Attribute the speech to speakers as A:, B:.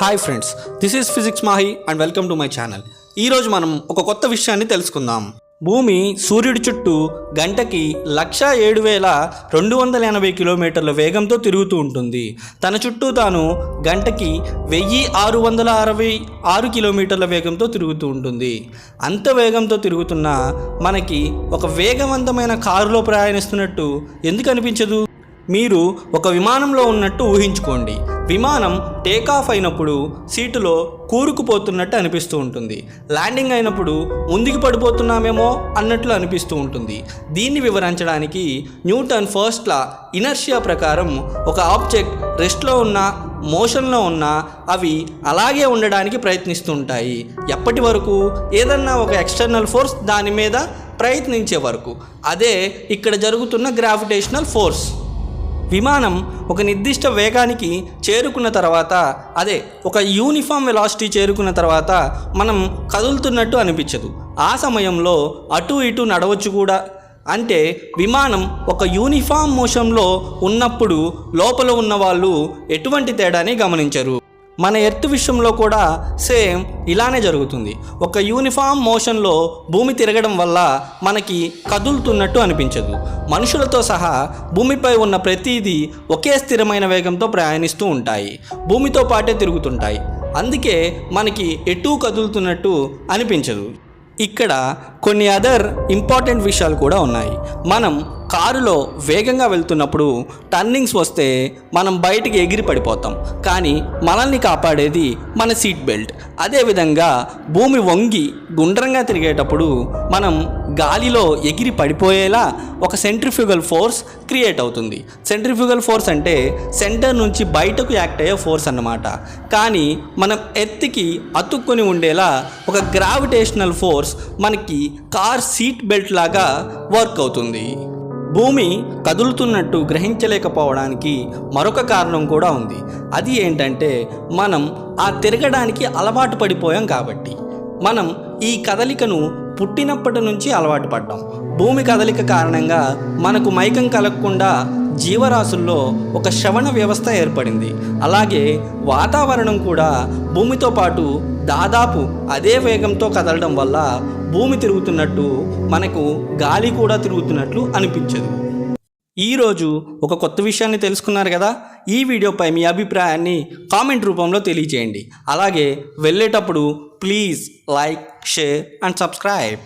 A: Hi friends this is physics Mahi and welcome to my channel ఈరోజు మనం ఒక కొత్త విషయాన్ని తెలుసుకుందాం. భూమి సూర్యుడి చుట్టూ గంటకి లక్ష ఏడు వేల రెండు వందల ఎనభై కిలోమీటర్ల వేగంతో తిరుగుతూ ఉంటుంది. తన చుట్టూ తాను గంటకి వెయ్యి ఆరు వందల అరవై ఆరు కిలోమీటర్ల వేగంతో తిరుగుతూ ఉంటుంది. అంత వేగంతో తిరుగుతున్న మనకి ఒక వేగవంతమైన కారులో ప్రయాణిస్తున్నట్టు ఎందుకు అనిపించదు? మీరు ఒక విమానంలో ఉన్నట్టు ఊహించుకోండి. విమానం టేకాఫ్ అయినప్పుడు సీటులో కూరుకుపోతున్నట్టు అనిపిస్తూ ఉంటుంది. ల్యాండింగ్ అయినప్పుడు ముందుకు పడిపోతున్నామేమో అన్నట్లు అనిపిస్తూ ఉంటుంది. దీన్ని వివరించడానికి న్యూటన్ ఫస్ట్ లా ఇనర్షియా ప్రకారం ఒక ఆబ్జెక్ట్ రెస్ట్లో ఉన్న మోషన్లో ఉన్న అవి అలాగే ఉండడానికి ప్రయత్నిస్తుంటాయి ఎప్పటి వరకు? ఏదన్నా ఒక ఎక్స్టర్నల్ ఫోర్స్ దాని మీద ప్రయత్నించే వరకు. అదే ఇక్కడ జరుగుతున్న గ్రావిటేషనల్ ఫోర్స్ విమానం ఒక నిర్దిష్ట వేగానికి చేరుకున్న తర్వాత అదే ఒక యూనిఫామ్ వెలాసిటీ చేరుకున్న తర్వాత మనం కదులుతున్నట్టు అనిపించదు. ఆ సమయంలో అటు ఇటు నడవచ్చు కూడా. అంటే విమానం ఒక యూనిఫామ్ మోషన్లో ఉన్నప్పుడు లోపల ఉన్న వాళ్ళు ఎటువంటి తేడాని గమనించరు. మన ఎర్త్ విషయంలో కూడా సేమ్ ఇలానే జరుగుతుంది. ఒక యూనిఫామ్ మోషన్లో భూమి తిరగడం వల్ల మనకి కదులుతున్నట్టు అనిపించదు. మనుషులతో సహా భూమిపై ఉన్న ప్రతిదీ ఒకే స్థిరమైన వేగంతో ప్రయాణిస్తూ ఉంటాయి. భూమితో పాటే తిరుగుతుంటాయి. అందుకే మనకి ఎటూ కదులుతున్నట్టు అనిపించదు. ఇక్కడ కొన్ని అదర్ ఇంపార్టెంట్ విషయాలు కూడా ఉన్నాయి. మనం కారులో వేగంగా వెళ్తున్నప్పుడు టర్నింగ్స్ వస్తే మనం బయటికి ఎగిరి పడిపోతాం. కానీ మనల్ని కాపాడేది మన సీట్ బెల్ట్. అదేవిధంగా భూమి వంగి గుండ్రంగా తిరిగేటప్పుడు మనం గాలిలో ఎగిరి పడిపోయేలా ఒక సెంట్రిఫ్యూగల్ ఫోర్స్ క్రియేట్ అవుతుంది. సెంట్రిఫ్యూగల్ ఫోర్స్ అంటే సెంటర్ నుంచి బయటకు యాక్ట్ అయ్యే ఫోర్స్ అన్నమాట. కానీ మనం ఎత్తుకి అతుక్కొని ఉండేలా ఒక గ్రావిటేషనల్ ఫోర్స్ మనకి కార్ సీట్ బెల్ట్ లాగా వర్క్ అవుతుంది. భూమి కదులుతున్నట్టు గ్రహించలేకపోవడానికి మరొక కారణం కూడా ఉంది. అది ఏంటంటే మనం ఆ తిరగడానికి అలవాటు పడిపోయాం కాబట్టి. మనం ఈ కదలికను పుట్టినప్పటి నుంచి అలవాటు పడ్డాం. భూమి కదలిక కారణంగా మనకు మైకం కలగకుండా జీవరాశుల్లో ఒక శ్రవణ వ్యవస్థ ఏర్పడింది. అలాగే వాతావరణం కూడా భూమితో పాటు దాదాపు అదే వేగంతో కదలడం వల్ల భూమి తిరుగుతున్నట్టు మనకు గాలి కూడా తిరుగుతున్నట్లు అనిపించదు. ఈరోజు ఒక కొత్త విషయాన్ని తెలుసుకున్నారు కదా? ఈ వీడియోపై మీ అభిప్రాయాన్ని కామెంట్ రూపంలో తెలియజేయండి. అలాగే వెళ్ళేటప్పుడు please like share and subscribe.